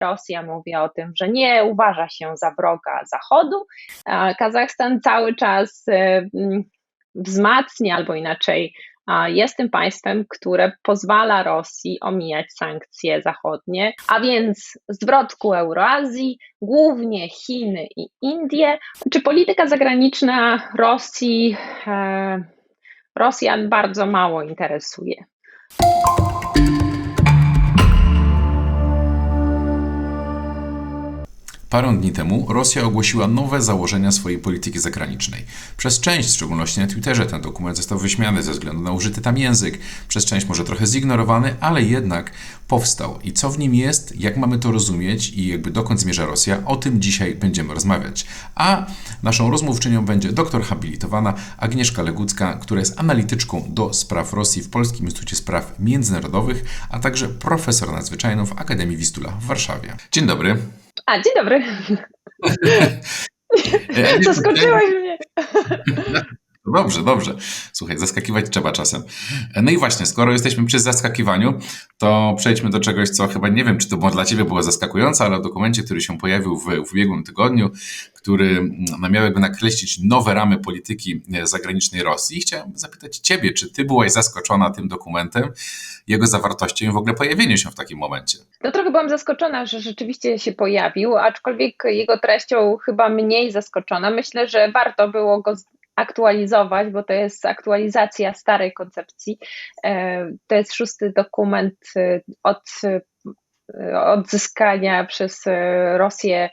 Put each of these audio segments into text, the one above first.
Rosja mówi o tym, że nie uważa się za wroga Zachodu. Kazachstan cały czas wzmacnia albo inaczej jest tym państwem, które pozwala Rosji omijać sankcje zachodnie, a więc zwrot ku Euroazji, głównie Chiny i Indie. Czy polityka zagraniczna Rosji e, Rosjan bardzo mało interesuje? Parę dni temu Rosja ogłosiła nowe założenia swojej polityki zagranicznej. Przez część, w szczególności na Twitterze, ten dokument został wyśmiany ze względu na użyty tam język, przez część może trochę zignorowany, ale jednak powstał. I co w nim jest, jak mamy to rozumieć i jakby dokąd zmierza Rosja, o tym dzisiaj będziemy rozmawiać. A naszą rozmówczynią będzie doktor habilitowana Agnieszka Legucka, która jest analityczką do spraw Rosji w Polskim Instytucie Spraw Międzynarodowych, a także profesor nadzwyczajną w Akademii Wistula w Warszawie. Dzień dobry. A, dzień dobry. Zaskoczyłeś mnie. Dobrze, dobrze. Słuchaj, zaskakiwać trzeba czasem. No i właśnie, skoro jesteśmy przy zaskakiwaniu, to przejdźmy do czegoś, co chyba nie wiem, czy to było dla Ciebie było zaskakujące, ale o dokumencie, który się pojawił w, w ubiegłym tygodniu, który no, miał jakby nakreślić nowe ramy polityki zagranicznej Rosji. Chciałem zapytać Ciebie, czy Ty byłaś zaskoczona tym dokumentem, jego zawartością i w ogóle pojawieniem się w takim momencie? No trochę byłam zaskoczona, że rzeczywiście się pojawił, aczkolwiek jego treścią chyba mniej zaskoczona. Myślę, że warto było go aktualizować, bo to jest aktualizacja starej koncepcji. E, to jest szósty dokument e, od e, odzyskania przez Rosję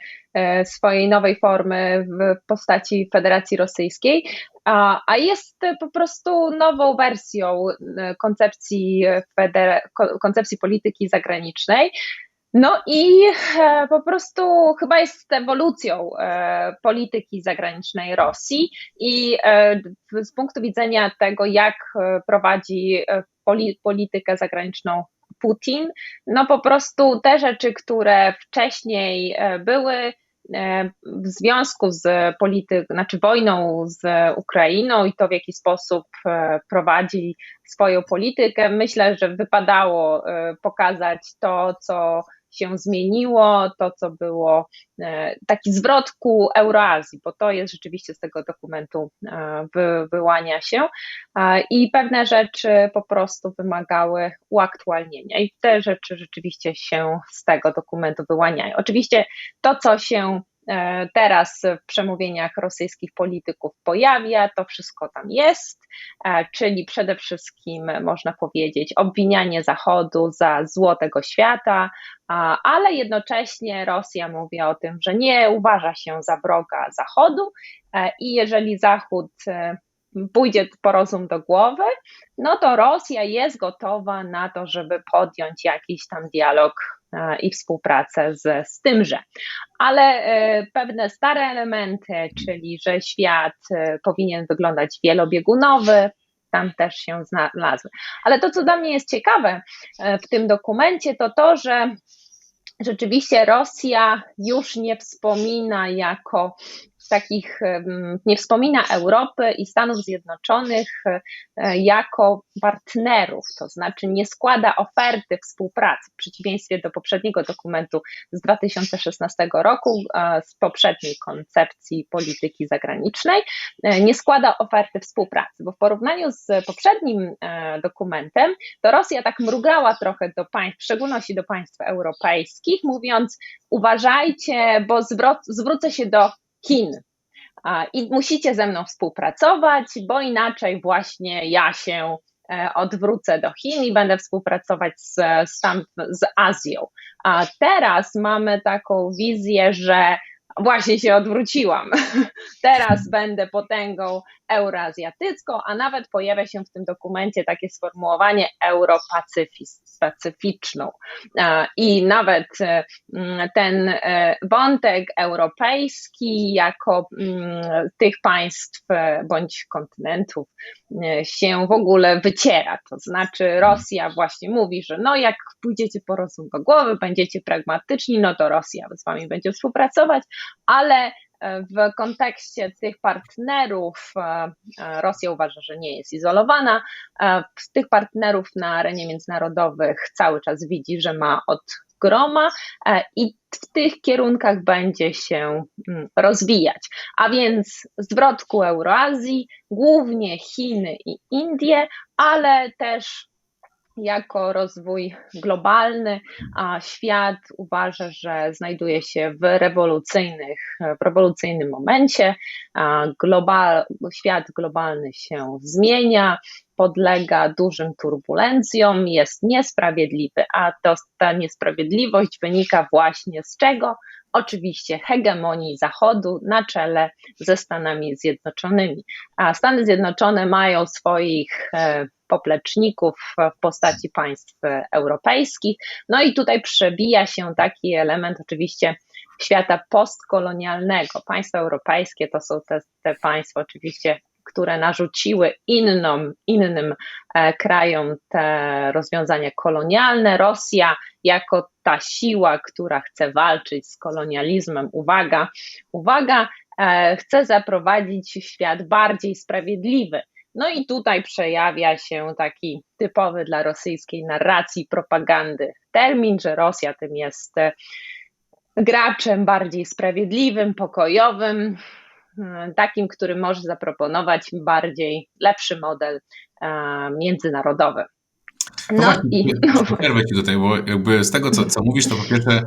swojej nowej formy w postaci Federacji Rosyjskiej, a jest po prostu nową wersją koncepcji, koncepcji polityki zagranicznej. No i e, po prostu chyba jest ewolucją e, polityki zagranicznej Rosji i e, z punktu widzenia tego, jak prowadzi politykę zagraniczną Putin, no po prostu te rzeczy, które wcześniej były w związku z polityką, znaczy wojną z Ukrainą i to w jaki sposób prowadzi swoją politykę, myślę, że wypadało pokazać to, co się zmieniło, to co było e, taki zwrot ku Euroazji, bo to jest rzeczywiście z tego dokumentu e, wy, wyłania się i pewne rzeczy po prostu wymagały uaktualnienia i te rzeczy rzeczywiście się z tego dokumentu wyłaniają. Oczywiście to, co się teraz w przemówieniach rosyjskich polityków pojawia, to wszystko tam jest, e, czyli przede wszystkim można powiedzieć obwinianie Zachodu za zło tego świata, ale jednocześnie Rosja mówi o tym, że nie uważa się za wroga Zachodu e, i jeżeli Zachód pójdzie po rozum do głowy, no to Rosja jest gotowa na to, żeby podjąć jakiś tam dialog E, i współpracę z, z tymże. Ale e, pewne stare elementy, czyli że świat e, powinien wyglądać wielobiegunowy, tam też się znalazły. Ale to, co dla mnie jest ciekawe w tym dokumencie, to to, że rzeczywiście Rosja już nie wspomina jako takich, nie wspomina Europy i Stanów Zjednoczonych e, jako partnerów, to znaczy nie składa oferty współpracy, w przeciwieństwie do poprzedniego dokumentu z 2016 roku, e, z poprzedniej koncepcji polityki zagranicznej, e, nie składa oferty współpracy, bo w porównaniu z poprzednim dokumentem, to Rosja tak mrugała trochę do państw, w szczególności do państw europejskich, mówiąc, uważajcie, bo zwrot, zwrócę się do Chin. I musicie ze mną współpracować, bo inaczej właśnie ja się e, odwrócę do Chin i będę współpracować z, z, tam, z Azją. A teraz mamy taką wizję, że właśnie się odwróciłam. Teraz będę potęgą euroazjatycką, a nawet pojawia się w tym dokumencie takie sformułowanie europacyficzną. I nawet e, ten e, wątek europejski jako tych państw e, bądź kontynentów się w ogóle wyciera. To znaczy Rosja właśnie mówi, że no jak pójdziecie po rozum do głowy, będziecie pragmatyczni, no to Rosja z wami będzie współpracować, ale w kontekście tych partnerów e, e, Rosja uważa, że nie jest izolowana. Z e, tych partnerów na arenie międzynarodowych cały czas widzi, że ma od groma i w tych kierunkach będzie się mm, rozwijać. A więc zwrot ku Euroazji, głównie Chiny i Indie, ale też jako rozwój globalny, a świat uważa, że znajduje się w rewolucyjnych, w rewolucyjnym momencie. Global, świat globalny się zmienia, podlega dużym turbulencjom, jest niesprawiedliwy, a to, ta niesprawiedliwość wynika właśnie z czego? Oczywiście hegemonii Zachodu na czele ze Stanami Zjednoczonymi. A Stany Zjednoczone mają swoich e, popleczników w postaci państw europejskich. No i tutaj przebija się taki element oczywiście świata postkolonialnego. Państwa europejskie to są te, te państwa oczywiście które narzuciły inną, innym e, krajom te rozwiązania kolonialne. Rosja, jako ta siła, która chce walczyć z kolonializmem, uwaga, uwaga, e, chce zaprowadzić świat bardziej sprawiedliwy. No i tutaj przejawia się taki typowy dla rosyjskiej narracji propagandy termin, że Rosja tym jest e, graczem bardziej sprawiedliwym, pokojowym, takim, który może zaproponować bardziej lepszy model e, międzynarodowy. No, no właśnie, i... Przerwę ci tutaj, bo jakby z tego, co, co mówisz, to po pierwsze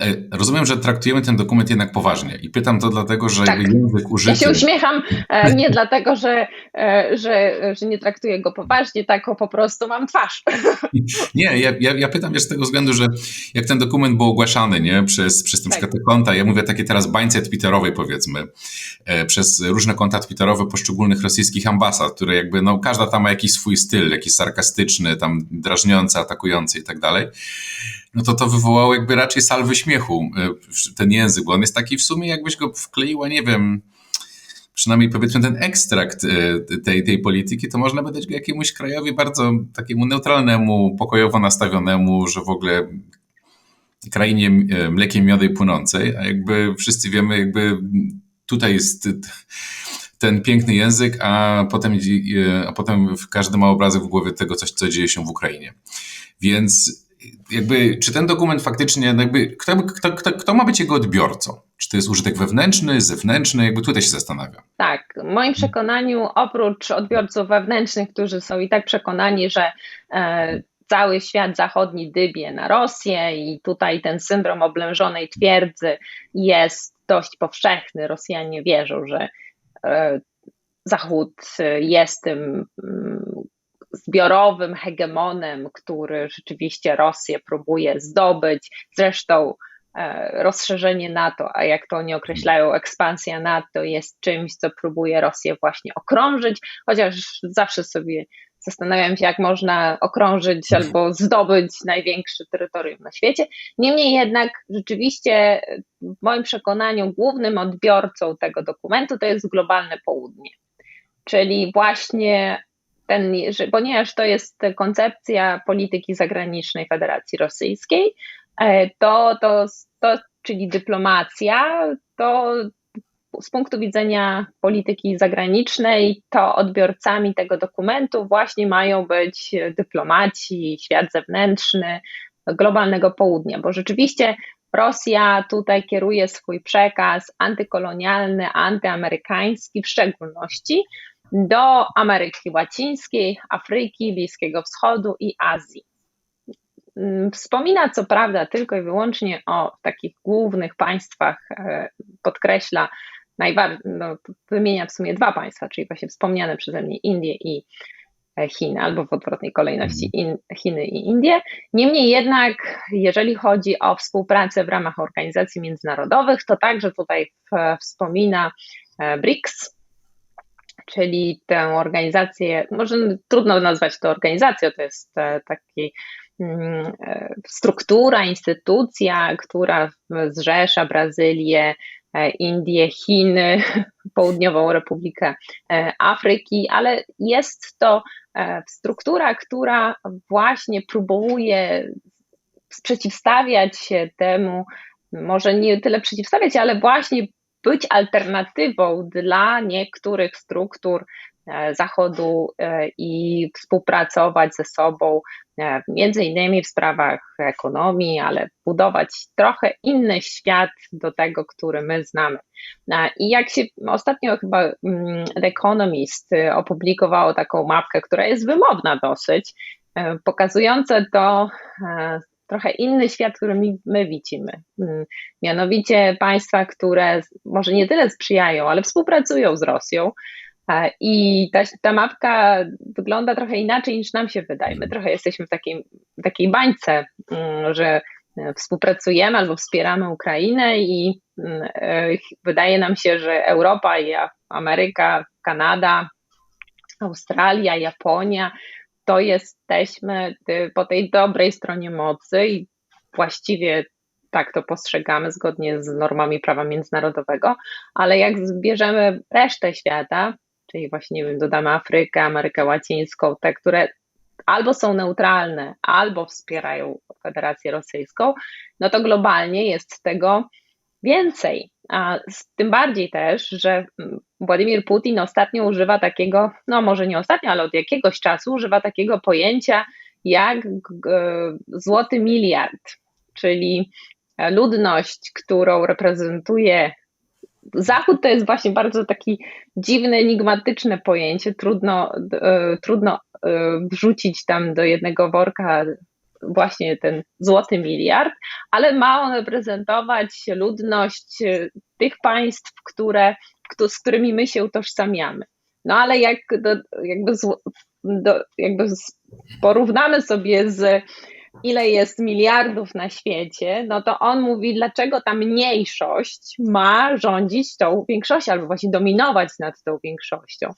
e, rozumiem, że traktujemy ten dokument jednak poważnie i pytam to dlatego, że tak. język użyty... Ja się uśmiecham e, nie dlatego, że, e, że, że nie traktuję go poważnie, tak po prostu mam twarz. Nie, ja, ja, ja pytam już z tego względu, że jak ten dokument był ogłaszany nie, przez, przez na tak. te konta, ja mówię takie teraz bańce twitterowej powiedzmy, przez różne konta twitterowe poszczególnych rosyjskich ambasad, które jakby, no każda tam ma jakiś swój styl, jakiś sarkastyczny, tam drażniący, atakujący i tak dalej, no to to wywołało jakby raczej salwy śmiechu, e, ten język, bo on jest taki w sumie jakbyś go wkleiła, nie wiem, przynajmniej powiedzmy ten ekstrakt e, tej, tej polityki, to można by dać go jakiemuś krajowi bardzo takiemu neutralnemu, pokojowo nastawionemu, że w ogóle krainie e, mlekiem miodej płynącej, a jakby wszyscy wiemy, jakby tutaj jest ten piękny język, a potem, a potem każdy ma obrazek w głowie tego, coś, co dzieje się w Ukrainie. Więc jakby, czy ten dokument faktycznie, no jakby, kto, kto, kto, kto ma być jego odbiorcą? Czy to jest użytek wewnętrzny, zewnętrzny? Jakby tutaj się zastanawiam. Tak, w moim przekonaniu, oprócz odbiorców wewnętrznych, którzy są i tak przekonani, że e, cały świat zachodni dybie na Rosję i tutaj ten syndrom oblężonej twierdzy jest dość powszechny. Rosjanie wierzą, że E, Zachód jest tym mm, zbiorowym hegemonem, który rzeczywiście Rosję próbuje zdobyć. Zresztą e, rozszerzenie NATO, a jak to oni określają, ekspansja NATO jest czymś, co próbuje Rosję właśnie okrążyć, chociaż zawsze sobie Zastanawiam się, jak można okrążyć albo zdobyć największe terytorium na świecie. Niemniej jednak, rzeczywiście, w moim przekonaniu, głównym odbiorcą tego dokumentu to jest globalne południe. Czyli właśnie ten, ponieważ to jest koncepcja polityki zagranicznej Federacji Rosyjskiej, e, to, to, to czyli dyplomacja, to z punktu widzenia polityki zagranicznej, to odbiorcami tego dokumentu właśnie mają być dyplomaci, świat zewnętrzny, globalnego południa, bo rzeczywiście Rosja tutaj kieruje swój przekaz antykolonialny, antyamerykański w szczególności do Ameryki Łacińskiej, Afryki, Bliskiego Wschodu i Azji. Wspomina co prawda tylko i wyłącznie o takich głównych państwach, e, podkreśla najbardziej, no, wymienia w sumie dwa państwa, czyli właśnie wspomniane przeze mnie Indie i e, Chiny, albo w odwrotnej kolejności in, Chiny i Indie. Niemniej jednak, jeżeli chodzi o współpracę w ramach organizacji międzynarodowych, to także tutaj wspomina e, BRICS, czyli tę organizację, może trudno nazwać to organizacją, to jest e, taki mm, struktura, instytucja, która zrzesza Brazylię, E, Indie, Chiny, Południową Republikę e, Afryki, ale jest to e, struktura, która właśnie próbuje przeciwstawiać się temu, może nie tyle przeciwstawiać, ale właśnie być alternatywą dla niektórych struktur Zachodu i współpracować ze sobą, między innymi w sprawach ekonomii, ale budować trochę inny świat do tego, który my znamy. I jak się ostatnio chyba mm, The Economist opublikowało taką mapkę, która jest wymowna dosyć, pokazujące to trochę inny świat, który my widzimy. Mm, mianowicie państwa, które może nie tyle sprzyjają, ale współpracują z Rosją. I ta, ta mapka wygląda trochę inaczej niż nam się wydaje. My trochę jesteśmy w takiej, takiej bańce, mm, że e, współpracujemy albo wspieramy Ukrainę i mm, e, wydaje nam się, że Europa i Ameryka, Kanada, Australia, Japonia to jesteśmy y, po tej dobrej stronie mocy i właściwie tak to postrzegamy zgodnie z normami prawa międzynarodowego, ale jak zbierzemy resztę świata, czyli właśnie nie wiem, dodamy Afrykę, Amerykę Łacińską, te, które albo są neutralne, albo wspierają Federację Rosyjską, no to globalnie jest tego więcej. A tym bardziej też, że mm, Władimir Putin ostatnio używa takiego, no może nie ostatnio, ale od jakiegoś czasu używa takiego pojęcia jak złoty miliard, czyli ludność, którą reprezentuje Zachód to jest właśnie bardzo taki dziwne, enigmatyczne pojęcie. Trudno, e, trudno e, wrzucić tam do jednego worka właśnie ten złoty miliard, ale ma on reprezentować ludność e, tych państw, które, z którymi my się utożsamiamy. No ale jak do, jakby, z, do, jakby z, porównamy sobie z ile jest miliardów na świecie, no to on mówi, dlaczego ta mniejszość ma rządzić tą większością, albo właśnie dominować nad tą większością.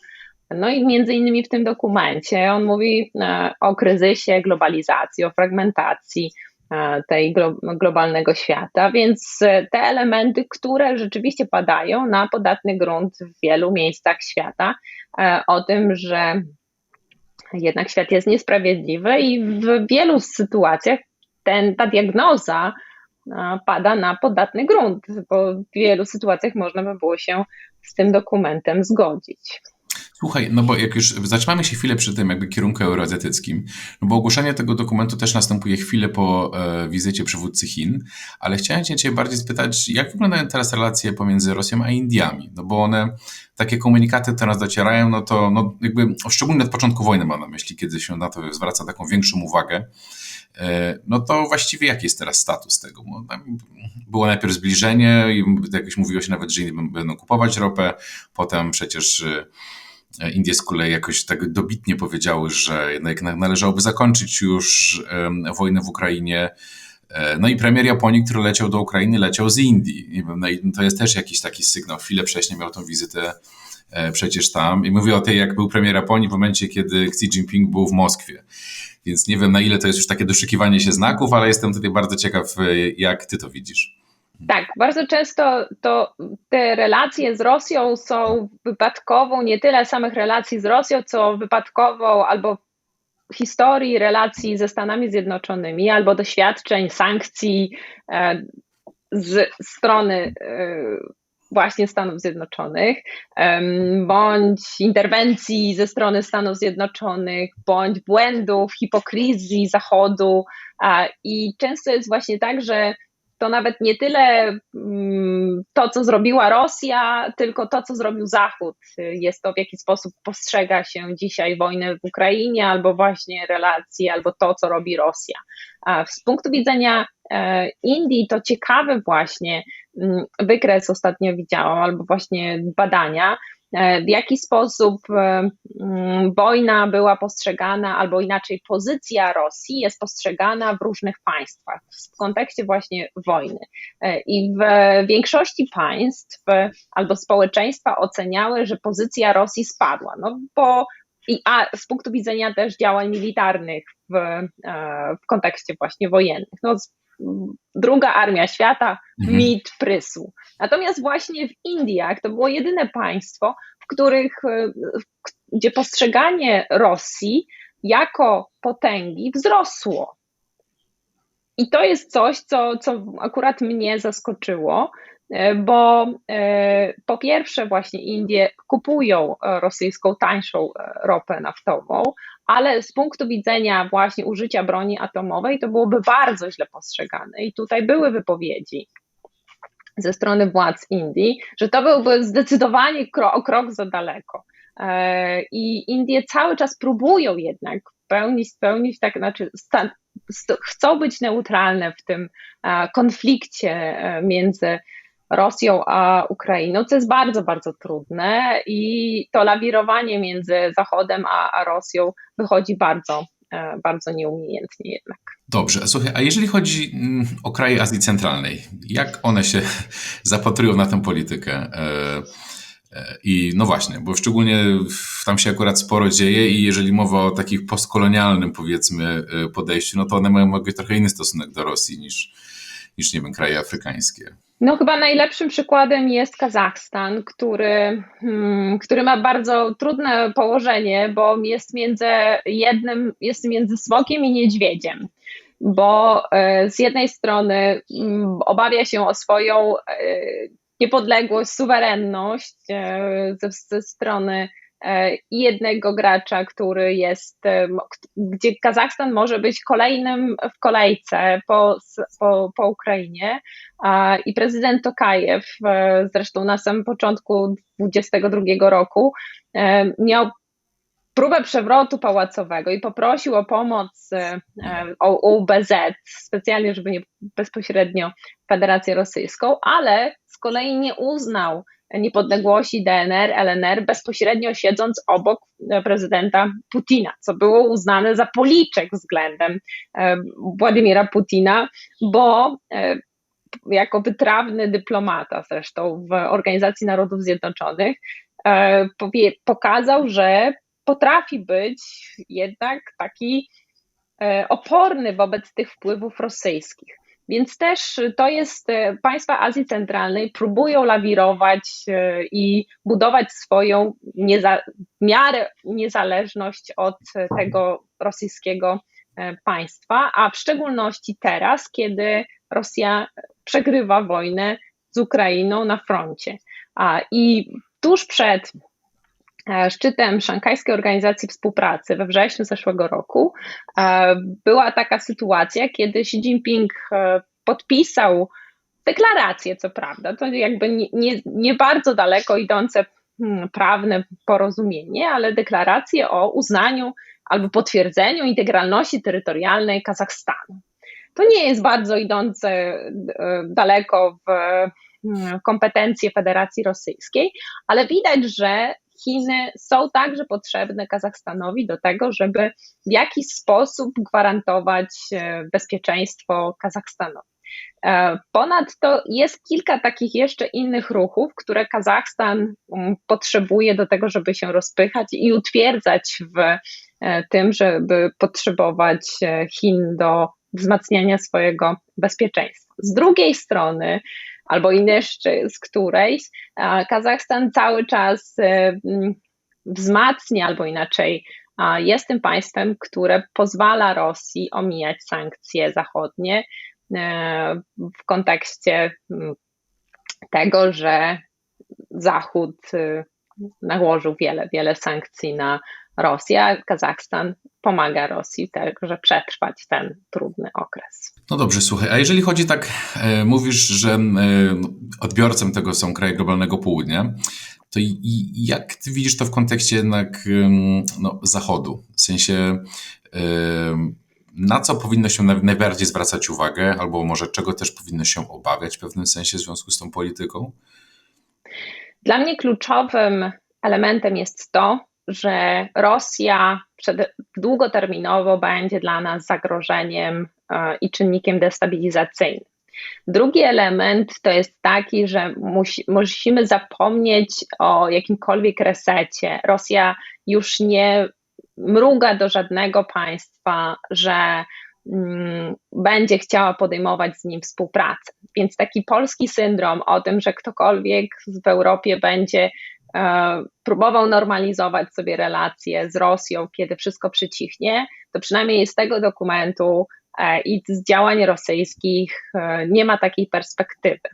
No i między innymi w tym dokumencie on mówi e, o kryzysie globalizacji, o fragmentacji e, tej globalnego świata, więc e, te elementy, które rzeczywiście padają na podatny grunt w wielu miejscach świata, o tym, że jednak świat jest niesprawiedliwy i w wielu sytuacjach ten, ta diagnoza pada na podatny grunt, bo w wielu sytuacjach można by było się z tym dokumentem zgodzić. Słuchaj, no bo jak już zatrzymamy się chwilę przy tym jakby kierunku euroazjatyckim, no bo ogłoszenie tego dokumentu też następuje chwilę po e, wizycie przywódcy Chin, ale chciałem cię bardziej spytać, jak wyglądają teraz relacje pomiędzy Rosją a Indiami? No bo one, takie komunikaty, nas docierają, no to no jakby, szczególnie od początku wojny mam na myśli, kiedy się na to zwraca taką większą uwagę, e, no to właściwie jaki jest teraz status tego? Było najpierw zbliżenie i jak już mówiło się nawet, że będą kupować ropę, potem przecież Indie z kolei jakoś tak dobitnie powiedziały, że jednak należałoby zakończyć już wojnę w Ukrainie. E, no i premier Japonii, który leciał do Ukrainy, leciał z Indii. No i to jest też jakiś taki sygnał. Chwilę wcześniej miał tą wizytę e, przecież tam. I mówię o tej, jak był premier Japonii w momencie, kiedy Xi Jinping był w Moskwie. Więc nie wiem, na ile to jest już takie doszukiwanie się znaków, ale jestem tutaj bardzo ciekaw, e, jak ty to widzisz. Tak, bardzo często to te relacje z Rosją są wypadkową nie tyle samych relacji z Rosją, co wypadkową albo historii relacji ze Stanami Zjednoczonymi, albo doświadczeń, sankcji e, z strony e, właśnie Stanów Zjednoczonych, bądź interwencji ze strony Stanów Zjednoczonych, bądź błędów, hipokryzji Zachodu. I często jest właśnie tak, że to nawet nie tyle mm, to, co zrobiła Rosja, tylko to, co zrobił Zachód. Jest to, w jaki sposób postrzega się dzisiaj wojnę w Ukrainie, albo właśnie relacje, albo to, co robi Rosja. Z punktu widzenia e, Indii to ciekawy właśnie mm, wykres ostatnio widziałam, albo właśnie badania, w jaki sposób e, mm, wojna była postrzegana, albo inaczej pozycja Rosji jest postrzegana w różnych państwach w kontekście właśnie wojny. E, I w większości państw albo społeczeństwa oceniały, że pozycja Rosji spadła, no bo i, a z punktu widzenia też działań militarnych w, w kontekście właśnie wojennych. No, druga armia świata, mhm. mit prysł. Natomiast właśnie w Indiach to było jedyne państwo, w których, e, gdzie postrzeganie Rosji jako potęgi wzrosło. I to jest coś, co, co akurat mnie zaskoczyło, bo po pierwsze właśnie Indie kupują rosyjską tańszą ropę naftową, ale z punktu widzenia właśnie użycia broni atomowej to byłoby bardzo źle postrzegane. I tutaj były wypowiedzi ze strony władz Indii, że to byłby zdecydowanie o krok za daleko. E, I Indie cały czas próbują jednak pełnić, spełnić, tak, znaczy chcą być neutralne w tym e, konflikcie e, między Rosją a Ukrainą, co jest bardzo, bardzo trudne i to lawirowanie między Zachodem a, a Rosją wychodzi bardzo, bardzo nieumiejętnie jednak. Dobrze, słuchaj, a jeżeli chodzi mm, o kraje Azji Centralnej, jak one się zapatrują na tę politykę? E, I no właśnie, bo szczególnie tam się akurat sporo dzieje i jeżeli mowa o takich postkolonialnym powiedzmy e, podejściu, no to one mają trochę inny stosunek do Rosji niż, niż nie wiem, kraje afrykańskie. No chyba najlepszym przykładem jest Kazachstan, który, hmm, który ma bardzo trudne położenie, bo jest między jednym, jest między smokiem i niedźwiedziem bo e, z jednej strony mm, obawia się o swoją niepodległość, suwerenność e, ze, ze strony e, jednego gracza, który jest, e, gdzie Kazachstan może być kolejnym w kolejce po, po, po Ukrainie. I prezydent Tokajew, zresztą na samym początku 2022 roku, miał próbę przewrotu pałacowego i poprosił o pomoc o UBZ, specjalnie, żeby nie bezpośrednio Federację Rosyjską, ale z kolei nie uznał niepodległości DNR, LNR bezpośrednio siedząc obok prezydenta Putina, co było uznane za policzek względem e, Władimira Putina, bo e, jako wytrawny dyplomata zresztą w Organizacji Narodów Zjednoczonych e, pokazał, że potrafi być jednak taki oporny wobec tych wpływów rosyjskich. Więc też to jest, e, państwa Azji Centralnej próbują lawirować e, i budować swoją nieza, miarę niezależność od tego rosyjskiego państwa, a w szczególności teraz, kiedy Rosja przegrywa wojnę z Ukrainą na froncie. I tuż przed szczytem Szanghajskiej Organizacji Współpracy we wrześniu zeszłego roku e, była taka sytuacja, kiedy Xi Jinping e, podpisał deklarację, co prawda, to jakby nie, nie, nie bardzo daleko idące hmm, prawne porozumienie, ale deklarację o uznaniu albo potwierdzeniu integralności terytorialnej Kazachstanu. To nie jest bardzo idące daleko w hmm, kompetencje Federacji Rosyjskiej, ale widać, że Chiny są także potrzebne Kazachstanowi do tego, żeby w jakiś sposób gwarantować e, bezpieczeństwo Kazachstanowi. E, ponadto jest kilka takich jeszcze innych ruchów, które Kazachstan mm, potrzebuje do tego, żeby się rozpychać i utwierdzać w e, tym, żeby potrzebować Chin do wzmacniania swojego bezpieczeństwa. Z drugiej strony, albo jeszcze z którejś, Kazachstan cały czas e, wzmacnia, albo inaczej jest tym państwem, które pozwala Rosji omijać sankcje zachodnie e, w kontekście tego, że Zachód e, nałożył wiele, wiele sankcji na Rosja, Kazachstan pomaga Rosji także przetrwać ten trudny okres. No dobrze, słuchaj, a jeżeli chodzi tak, e, mówisz, że e, odbiorcą tego są kraje globalnego południa, to i, jak ty widzisz to w kontekście jednak no, Zachodu? W sensie, na co powinno się najbardziej zwracać uwagę, albo może czego też powinno się obawiać w pewnym sensie w związku z tą polityką? Dla mnie kluczowym elementem jest to, że Rosja długoterminowo będzie dla nas zagrożeniem i czynnikiem destabilizacyjnym. Drugi element to jest taki, że musi, musimy zapomnieć o jakimkolwiek resecie. Rosja już nie mruga do żadnego państwa, że mm, będzie chciała podejmować z nim współpracę. Więc taki polski syndrom o tym, że ktokolwiek w Europie będzie E, próbował normalizować sobie relacje z Rosją, kiedy wszystko przycichnie, to przynajmniej z tego dokumentu i z działań rosyjskich e, nie ma takiej perspektywy.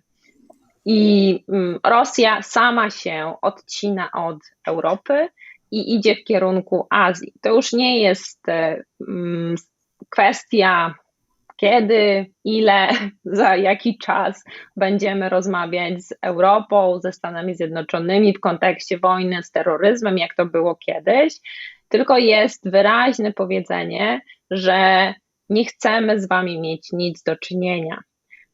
I mm, Rosja sama się odcina od Europy i idzie w kierunku Azji. To już nie jest e, mm, kwestia kiedy, ile, za jaki czas będziemy rozmawiać z Europą, ze Stanami Zjednoczonymi w kontekście wojny z terroryzmem, jak to było kiedyś, tylko jest wyraźne powiedzenie, że nie chcemy z Wami mieć nic do czynienia.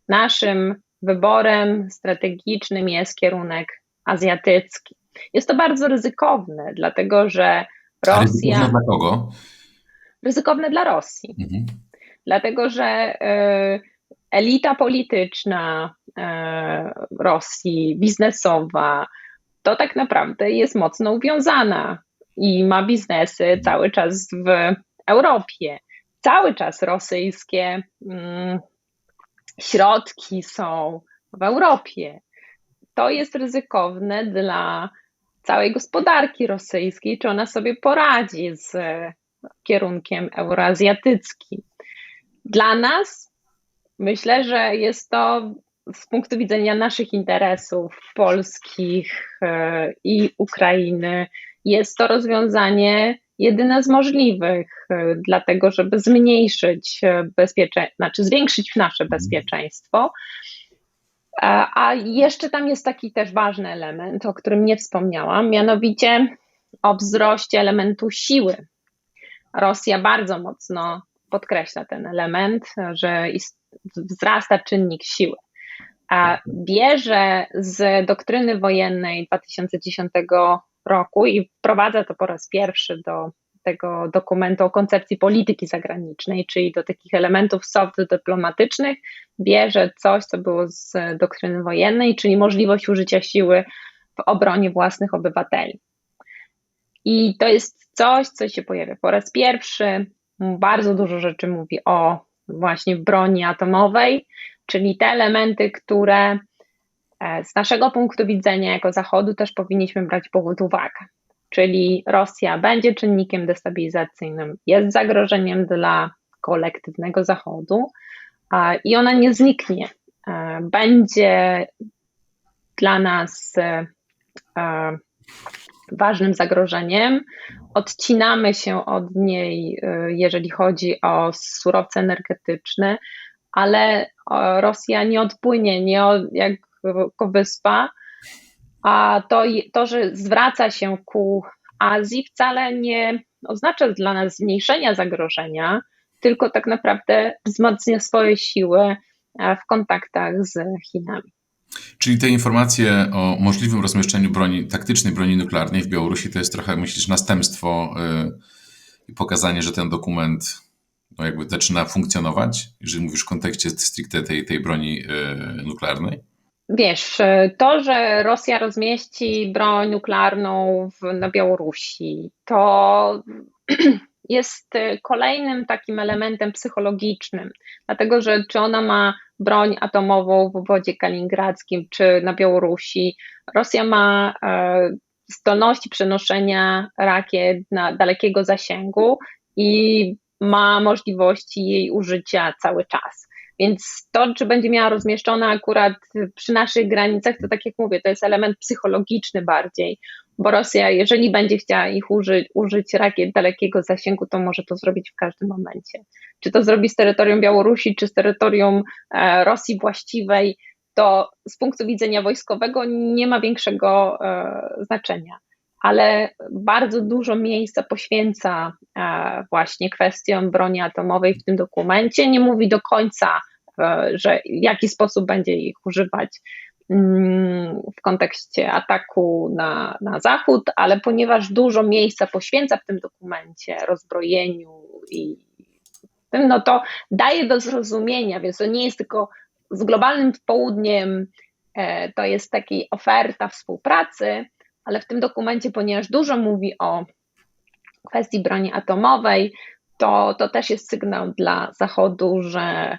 Naszym wyborem strategicznym jest kierunek azjatycki. Jest to bardzo ryzykowne, dlatego że Rosja. ryzykowne dla kogo? Ryzykowne dla Rosji. Mhm. Dlatego, że e, elita polityczna e, Rosji, biznesowa, to tak naprawdę jest mocno uwiązana i ma biznesy cały czas w Europie. Cały czas rosyjskie mm, środki są w Europie. To jest ryzykowne dla całej gospodarki rosyjskiej, czy ona sobie poradzi z kierunkiem euroazjatyckim. Dla nas myślę, że jest to z punktu widzenia naszych interesów polskich e, i Ukrainy, jest to rozwiązanie jedyne z możliwych, e, dlatego żeby zmniejszyć bezpieczeństwo, znaczy zwiększyć nasze bezpieczeństwo. A jeszcze tam jest taki też ważny element, o którym nie wspomniałam, mianowicie o wzroście elementu siły. Rosja bardzo mocno podkreśla ten element, że wzrasta czynnik siły. A bierze z doktryny wojennej 2010 roku i wprowadza to po raz pierwszy do tego dokumentu o koncepcji polityki zagranicznej, czyli do takich elementów soft dyplomatycznych, bierze coś, co było z doktryny wojennej, czyli możliwość użycia siły w obronie własnych obywateli. I to jest coś, co się pojawia po raz pierwszy. Bardzo dużo rzeczy mówi o właśnie broni atomowej, czyli te elementy, które z naszego punktu widzenia jako Zachodu też powinniśmy brać pod uwagę czyli Rosja będzie czynnikiem destabilizacyjnym, jest zagrożeniem dla kolektywnego Zachodu i ona nie zniknie. E, będzie dla nas e, e, ważnym zagrożeniem. Odcinamy się od niej, jeżeli chodzi o surowce energetyczne, ale Rosja nie odpłynie, nie od, jako wyspa, a to, to, że zwraca się ku Azji, wcale nie oznacza dla nas zmniejszenia zagrożenia, tylko tak naprawdę wzmacnia swoje siły e, w kontaktach z Chinami. Czyli te informacje o możliwym rozmieszczeniu broni, taktycznej broni nuklearnej w Białorusi to jest trochę, myślisz, następstwo e, i pokazanie, że ten dokument no jakby zaczyna funkcjonować, jeżeli mówisz w kontekście stricte tej, tej broni e, nuklearnej? Wiesz, to, że Rosja rozmieści broń nuklearną w, na Białorusi, to jest kolejnym takim elementem psychologicznym, dlatego że czy ona ma broń atomową w wodzie kaliningradzkim, czy na Białorusi, Rosja ma e, zdolności przenoszenia rakiet na dalekiego zasięgu i ma możliwości jej użycia cały czas. Więc to, czy będzie miała rozmieszczone akurat przy naszych granicach, to tak jak mówię, to jest element psychologiczny bardziej, bo Rosja, jeżeli będzie chciała ich użyć, użyć rakiet dalekiego zasięgu, to może to zrobić w każdym momencie. Czy to zrobi z terytorium Białorusi, czy z terytorium e, Rosji właściwej, to z punktu widzenia wojskowego nie ma większego e, znaczenia ale bardzo dużo miejsca poświęca e, właśnie kwestiom broni atomowej w tym dokumencie. Nie mówi do końca, e, że w jaki sposób będzie ich używać mm, w kontekście ataku na, na Zachód, ale ponieważ dużo miejsca poświęca w tym dokumencie rozbrojeniu i tym, no to daje do zrozumienia, więc to nie jest tylko z globalnym południem, e, to jest taka oferta współpracy, ale w tym dokumencie, ponieważ dużo mówi o kwestii broni atomowej, to, to też jest sygnał dla Zachodu, że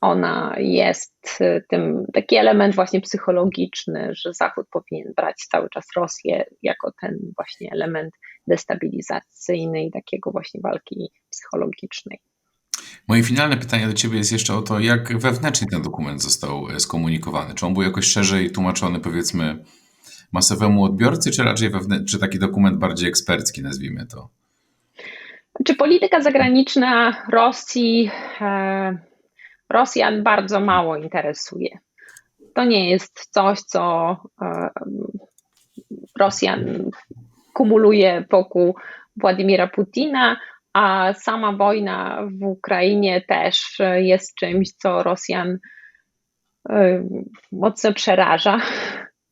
ona jest tym taki element właśnie psychologiczny, że Zachód powinien brać cały czas Rosję jako ten właśnie element destabilizacyjny i takiego właśnie walki psychologicznej. Moje finalne pytanie do Ciebie jest jeszcze o to, jak wewnętrznie ten dokument został e, skomunikowany. Czy on był jakoś szerzej tłumaczony, powiedzmy, masowemu odbiorcy, czy raczej wewnę- czy taki dokument bardziej ekspercki, nazwijmy to? Czy polityka zagraniczna Rosji e, Rosjan bardzo mało interesuje? To nie jest coś, co e, Rosjan kumuluje wokół Władimira Putina, a sama wojna w Ukrainie też jest czymś, co Rosjan e, mocno przeraża.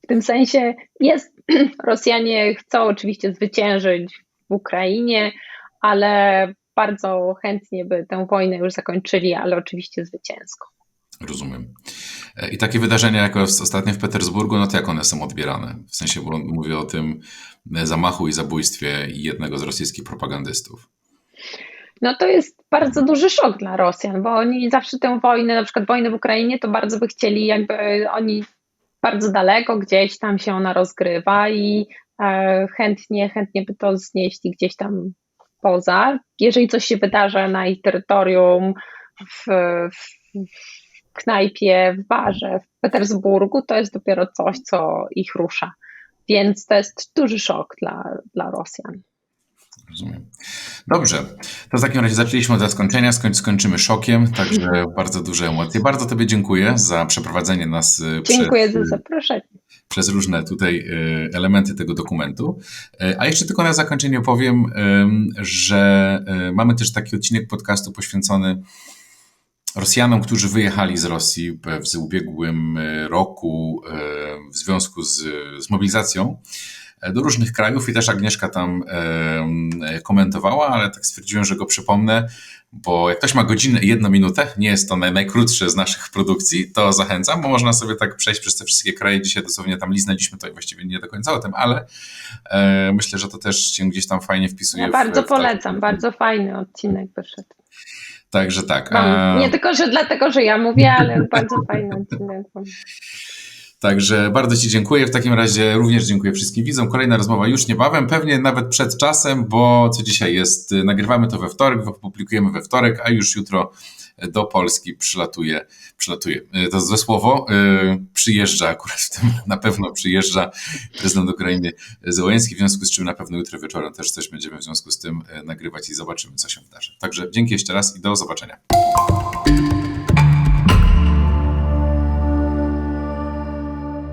W tym sensie jest, Rosjanie chcą oczywiście zwyciężyć w Ukrainie, ale bardzo chętnie by tę wojnę już zakończyli, ale oczywiście zwycięsko. Rozumiem. E, I takie wydarzenia, jak ostatnio w Petersburgu, no to jak one są odbierane? W sensie, bo mówię o tym e, zamachu i zabójstwie jednego z rosyjskich propagandystów. No to jest bardzo duży szok dla Rosjan, bo oni zawsze tę wojnę, na przykład wojnę w Ukrainie, to bardzo by chcieli, jakby oni bardzo daleko gdzieś tam się ona rozgrywa i e, chętnie, chętnie by to znieśli gdzieś tam poza. Jeżeli coś się wydarza na ich terytorium, w, w, knajpie, w barze w Petersburgu, to jest dopiero coś, co ich rusza. Więc to jest duży szok dla, dla Rosjan. Rozumiem. Dobrze, to w takim razie zaczęliśmy od zaskoczenia, skoń, skończymy szokiem, także bardzo duże emocje. Bardzo Tobie dziękuję za przeprowadzenie nas e, Dziękuję przez, za zaproszenie. Przez różne tutaj e, elementy tego dokumentu. E, a jeszcze tylko na zakończenie powiem, że mamy też taki odcinek podcastu poświęcony Rosjanom, którzy wyjechali z Rosji w ubiegłym roku w związku z, z mobilizacją do różnych krajów i też Agnieszka tam e, komentowała, ale tak stwierdziłem, że go przypomnę, bo jak ktoś ma godzinę i jedną minutę, nie jest to naj, najkrótsze z naszych produkcji, to zachęcam, bo można sobie tak przejść przez te wszystkie kraje. Dzisiaj dosłownie tam liznęliśmy to i właściwie nie do końca o tym, ale e, myślę, że to też się gdzieś tam fajnie wpisuje. Ja bardzo w, w polecam, bardzo fajny odcinek wyszedł. Także tak. Mam, nie tylko, że dlatego, że ja mówię, ale bardzo fajny odcinek. Także bardzo Ci dziękuję. W takim razie również dziękuję wszystkim widzom. Kolejna rozmowa już niebawem, pewnie nawet przed czasem, bo co dzisiaj jest? Nagrywamy to we wtorek, publikujemy we wtorek, a już jutro do Polski przylatuje, przylatuje, to złe słowo, przyjeżdża akurat w tym, na pewno przyjeżdża prezydent Ukrainy Zełenski, w związku z czym na pewno jutro wieczorem też coś będziemy w związku z tym nagrywać i zobaczymy, co się wydarzy. Także dzięki jeszcze raz i do zobaczenia.